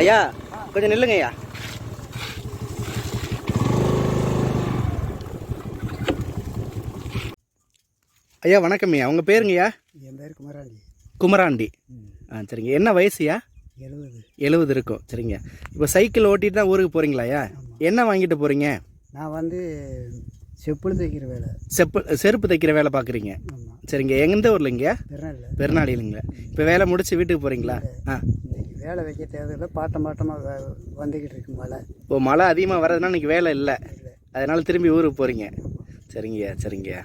ஐயா கொஞ்சம் நில்லுங்க ஐயா. ஐயா வணக்கம் ஐயா. உங்கள் பேருங்கய்யா என் பேர் குமராண்டி. குமராண்டி. ஆ சரிங்க. என்ன வயசுயா எழுபது எழுபது இருக்கும். சரிங்க. இப்போ சைக்கிள் ஓட்டிட்டு தான் ஊருக்கு போகிறீங்களாயா என்ன வாங்கிட்டு போகிறீங்க நான் வந்து செப்புள் தைக்கிற வேலை. செப்பு செருப்பு தைக்கிற வேலை பார்க்குறீங்க. சரிங்க. எந்த ஊர்லங்க திருநெல்வேலி பெருநாளிலுங்களா இப்போ வேலை முடிச்சு வீட்டுக்கு போகிறீங்களா ஆ. வேலை வைக்க தேவையில்லை பாட்டம் பாட்டமாக வந்துக்கிட்டு இருக்கு மழை. இப்போ மழை அதிகமாக வர்றதுனா இன்னைக்கு வேலை இல்லை. அதனால் திரும்பி ஊருக்கு போகிறீங்க சரிங்கய்யா சரிங்கய்யா.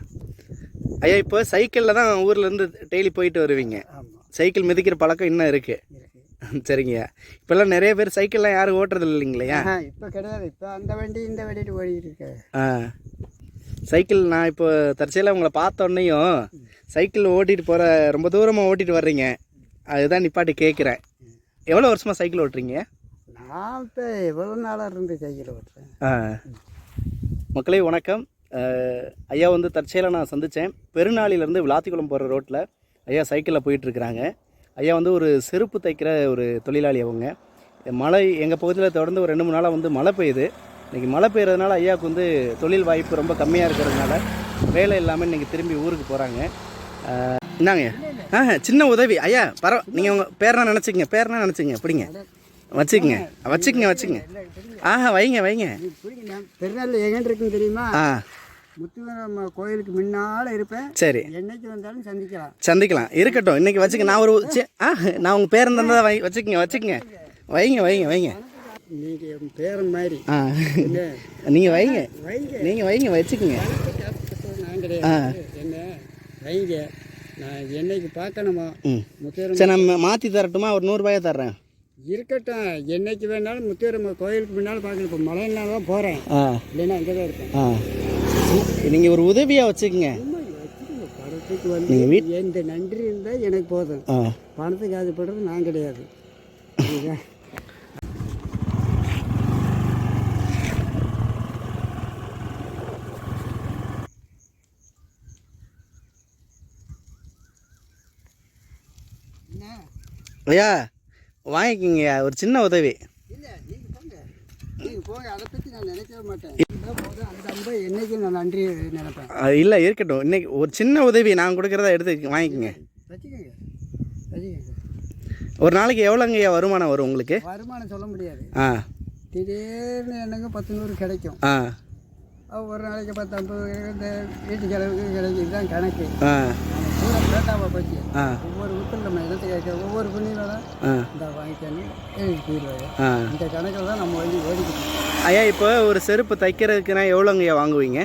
ஐயா இப்போ சைக்கிளில் தான் ஊர்லேருந்து டெய்லி போயிட்டு வருவீங்க. ஆமாம் சைக்கிள் மிதிக்கிற பழக்கம் இன்னும் இருக்குது இருக்கு. சரிங்கய்யா. இப்போல்லாம் நிறைய பேர் சைக்கிள்லாம் யாரும் ஓட்டுறது இல்லைங்களையா இப்போ கிடையாது. இப்போ அந்த வண்டி இந்த வண்டிட்டு ஓடிட்டு இருக்க. ஆ. சைக்கிள் நான் இப்போ தற்செயலாக உங்களை பார்த்த உடனேயும் சைக்கிள் ஓட்டிட்டு போகிற ரொம்ப தூரமாக ஓட்டிட்டு வர்றீங்க. அதுதான் நிப்பாட்டி கேட்குறேன் எவ்வளோ வருஷமாக சைக்கிள் ஓட்டுறீங்க? நான் இப்போ எவ்வளோ நாளாக இருந்து சைக்கிள் ஓட்டுறேன்? மக்களே வணக்கம். ஐயா வந்து தற்செயலாக நான் சந்தித்தேன் பெருநாளிலேருந்து விளாத்திக்குளம் போகிற ரோட்டில் ஐயா சைக்கிளில் போயிட்டுருக்குறாங்க. ஐயா வந்து ஒரு செருப்பு தைக்கிற ஒரு தொழிலாளி அவங்க. மழை எங்கள் பகுதியில் தொடர்ந்து ஒரு ரெண்டு மூணு நாளாக வந்து மழை பெய்யுது. இன்றைக்கி மழை பெய்யறதுனால ஐயாவுக்கு வந்து தொழில் வாய்ப்பு ரொம்ப கம்மியாக இருக்கிறதுனால வேலை இல்லாமல் இன்றைக்கி திரும்பி ஊருக்கு போகிறாங்க என்னங்க ஆ சின்ன உதவி. ஐயா பரவ நீங்கள் உங்கள் பேரனா நினச்சிக்கங்க பேரனா நினச்சிங்க பிடிங்க. வச்சுக்கங்க வச்சுக்கங்க வச்சுக்கங்க. ஆஹா வைங்க வைங்க. திருநெல்வேலி எங்கேன்னு இருக்குன்னு தெரியுமா? ஆ. முத்துவரம் கோயிலுக்கு முன்னால் இருப்பேன். சரி. என்னைக்கு வந்தாலும் சந்திக்கலாம். சந்திக்கலாம். இருக்கட்டும் இன்னைக்கு வச்சுக்க நான் ஒரு ஆ நான் உங்கள் பேரன் தந்தா வை வச்சுக்கங்க வச்சுக்கங்க. வைங்க வைங்க வைங்க. நீங்கள் பேரன் மாதிரி ஆ. நீங்கள் வைங்க. வைங்க. நீங்கள் வைங்க வச்சுக்கங்க. கிடையாது. என்ன? வைங்க. நான் என்னைக்கு பார்க்கணுமா? சரி நம்ம மாற்றி தரட்டுமா? ஒரு நூறுரூபாயை தர்றேன். இருக்கட்டும். என்னைக்கு வேணாலும் முத்துவரம் கோயிலுக்கு முன்னால் பார்க்கணும். இப்போ மழைனா தான் போகிறேன் இல்லைன்னா அங்கே தான் இருப்பேன். ஆ. நீங்கள் ஒரு உதவியாக வச்சுக்கங்க. பணத்துக்கு வந்து எந்த நன்றி இருந்தால் எனக்கு போதும். பணத்துக்கு ஆசைப்படுறது நான் கிடையாது புரியுதா? என்ன ஐயா வாங்கிக்கிங்க ஒரு சின்ன உதவி. இல்லை நீங்கள் போங்க. நீங்கள் போங்க அதை பற்றி நான் நினைக்கவே மாட்டேன். இந்த போது அந்த அன்பை என்னைக்கும் நான் நன்றி நினைப்பேன். ஆ, இல்லை இருக்கட்டும். இன்னைக்கு ஒரு சின்ன உதவி நான் கொடுக்குறத எடுத்து வாங்கிக்கங்க. ஒரு நாளைக்கு எவ்வளோங்க ஐயா வருமானம் வரும் உங்களுக்கு? வருமானம் சொல்ல முடியாது. ஆ. திடீர்னு எனக்கு பத்து நூறு கிடைக்கும். ஆ. ஒரு நாளைக்கு பத்து ஐம்பது இந்த வீட்டு செலவுக்கு கிடைக்கும் இதுதான் கணக்கு. ஆ. பூரா பேட்டாவை ஆ. ஒவ்வொரு வீட்டில் நம்ம இடத்துக்கு கேட்க ஒவ்வொரு புண்ணியில் ஆ. இந்த வாங்கிக்கணும் எழுதி போயிடுவாங்க இந்த கணக்கில் தான் நம்ம வண்டி ஓடிக்கணும் ஐயா இப்போ ஒரு செருப்பு தைக்கிறதுக்குனா எவ்வளோங்க ஐயா வாங்குவீங்க?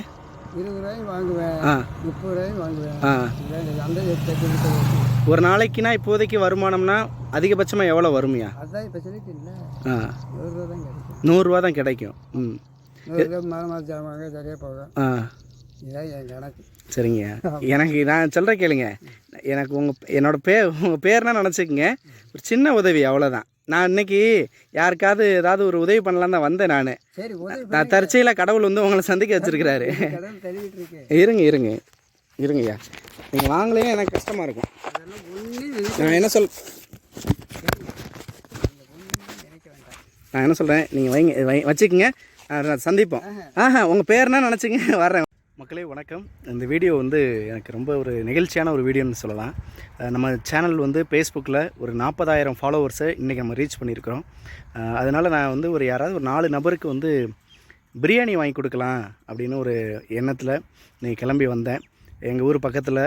இருபது ரூபாயும் வாங்குவேன் முப்பது ரூபாயும் வாங்குவேன். அந்த தைக்கிறது ஒரு நாளைக்குனா இப்போதைக்கு வருமானம்னா அதிகபட்சமாக எவ்வளோ வருமையா அதுதான் இப்போ சொல்லிட்டு இல்லை ஆ. நூறு ரூபா தான் கிடைக்கும். நூறுரூவா தான் கிடைக்கும். ம். ஜாமாங்க சரியாக போகும். ஆ. என் கணக்கு. சரிங்க. எனக்கு நான் சொல்கிற கேளுங்க. எனக்கு உங்கள் என்னோட பேர் உங்கள் பேர்னா நினச்சிக்கங்க. ஒரு சின்ன உதவி அவ்வளோதான் நான் இன்னைக்கு யாருக்காவது ஏதாவது ஒரு உதவி பண்ணலாம் தான் வந்தேன் நான். நான் தற்செயலாக கடவுள் வந்து உங்களை சந்திக்க வச்சிருக்கிறாரு. இருங்க இருங்க. இருங்கய்யா நீங்கள் வாங்கலையே எனக்கு கஷ்டமாக இருக்கும். நான் என்ன சொல் நான் என்ன சொல்கிறேன் நீங்கள் வைங்க வச்சுக்கோங்க. சந்திப்போம். ஆஹா. உங்கள் பேர்னா நினச்சிங்க வர்றேன். மக்களே வணக்கம். இந்த வீடியோ வந்து எனக்கு ரொம்ப ஒரு நிகழ்ச்சியான ஒரு வீடியோன்னு சொல்லலாம். நம்ம சேனல் வந்து ஃபேஸ்புக்கில் ஒரு நாற்பதாயிரம் ஃபாலோவர்ஸை இன்றைக்கி நம்ம ரீச் பண்ணியிருக்கிறோம். அதனால் நான் வந்து ஒரு யாராவது ஒரு நாலு நபருக்கு வந்து பிரியாணி வாங்கி கொடுக்கலாம் அப்படின்னு ஒரு எண்ணத்தில் இன்னைக்கு கிளம்பி வந்தேன். எங்கள் ஊர் பக்கத்தில்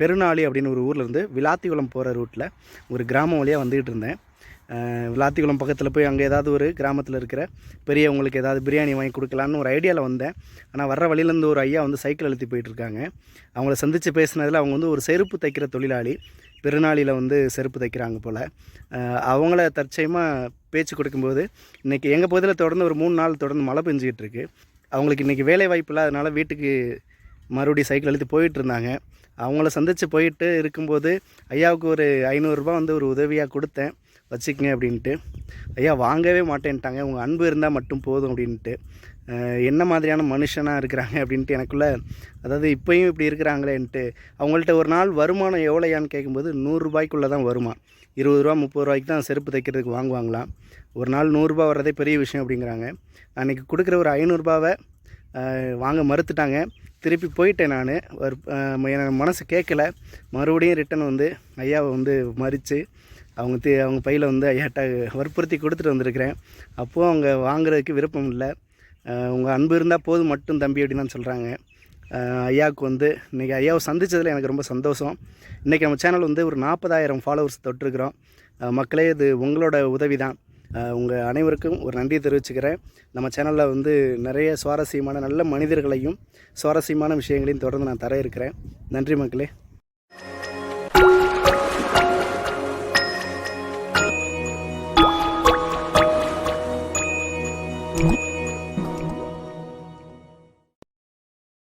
பெருநாளி அப்படின்னு ஒரு ஊர்ல இருந்து விளாத்திக்குளம் போகிற ரூட்டில் ஒரு கிராமம் வழியாக வந்துகிட்டு இருந்தேன். விளாத்திக்குளம் பக்கத்தில் போய் அங்கே ஏதாவது ஒரு கிராமத்தில் இருக்கிற பெரியவங்களுக்கு ஏதாவது பிரியாணி வாங்கி கொடுக்கலான்னு ஒரு ஐடியாவில் வந்தேன். ஆனால் வர்ற வழியிலேருந்து ஒரு ஐயா வந்து சைக்கிள் அழுத்தி போயிட்டுருக்காங்க அவங்கள சந்தித்து பேசினதில் அவங்க வந்து ஒரு செருப்பு தைக்கிற தொழிலாளி. பெருநாளியில் வந்து செருப்பு தைக்கிறாங்க போல். அவங்கள தற்சயமாக பேச்சு கொடுக்கும்போது இன்றைக்கி எங்கள் பகுதியில் தொடர்ந்து ஒரு மூணு நாள் தொடர்ந்து மழை பெஞ்சிக்கிட்டு இருக்கு. அவங்களுக்கு இன்றைக்கி வேலை வாய்ப்பு இல்லாதனால வீட்டுக்கு மறுபடியும் சைக்கிள் அழுத்தி போயிட்டு இருந்தாங்க. அவங்கள சந்தித்து போயிட்டு இருக்கும்போது ஐயாவுக்கு ஒரு ஐநூறுரூபா வந்து ஒரு உதவியாக கொடுத்தேன். வச்சுக்கங்க அப்படின்ட்டு. ஐயா வாங்கவே மாட்டேன்ட்டாங்க. உங்கள் அன்பு இருந்தால் மட்டும் போதும் அப்படின்ட்டு. என்ன மாதிரியான மனுஷனாக இருக்கிறாங்க? அப்படின்ட்டு எனக்குள்ளே அதாவது இப்போயும் இப்படி இருக்கிறாங்களேன்ட்டு அவங்கள்ட்ட ஒரு நாள் வருமானம் எவ்வளோயான்னு கேட்கும்போது நூறுரூபாய்க்குள்ளே தான் வருமா? இருபது ரூபா முப்பது ரூபாய்க்கு தான் செருப்பு தைக்கிறதுக்கு வாங்குவாங்களாம் ஒரு நாள் நூறுரூபா வர்றதே பெரிய விஷயம் அப்படிங்கிறாங்க. அன்றைக்கி கொடுக்குற ஒரு ஐநூறுரூபாவை வாங்க மறுத்துட்டாங்க. திருப்பி போயிட்டேன் நான். ஒரு என் மனசு கேட்கல மறுபடியும் ரிட்டன் வந்து ஐயாவை வந்து மறித்து அவங்க தே அவங்க பையில் வந்து ஐயாட்ட வற்புறுத்தி கொடுத்துட்டு வந்திருக்கிறேன். அப்போது அவங்க வாங்குறதுக்கு விருப்பம் இல்லை. உங்கள் அன்பு இருந்தால் போதும் மட்டும் தம்பி அப்படின்னு தான் சொல்கிறாங்க ஐயாவுக்கு வந்து இன்றைக்கி ஐயாவை சந்தித்ததில் எனக்கு ரொம்ப சந்தோஷம். இன்றைக்கி நம்ம சேனல் வந்து ஒரு நாற்பதாயிரம் ஃபாலோவர்ஸ் தொட்டிருக்கிறோம். மக்களே இது உங்களோட உதவி தான் உங்கள் அனைவருக்கும் ஒரு நன்றியை தெரிவிச்சுக்கிறேன். நம்ம சேனலில் வந்து நிறைய சுவாரஸ்யமான நல்ல மனிதர்களையும் சுவாரஸ்யமான விஷயங்களையும் தொடர்ந்து நான் தர இருக்கிறேன். நன்றி மக்களே.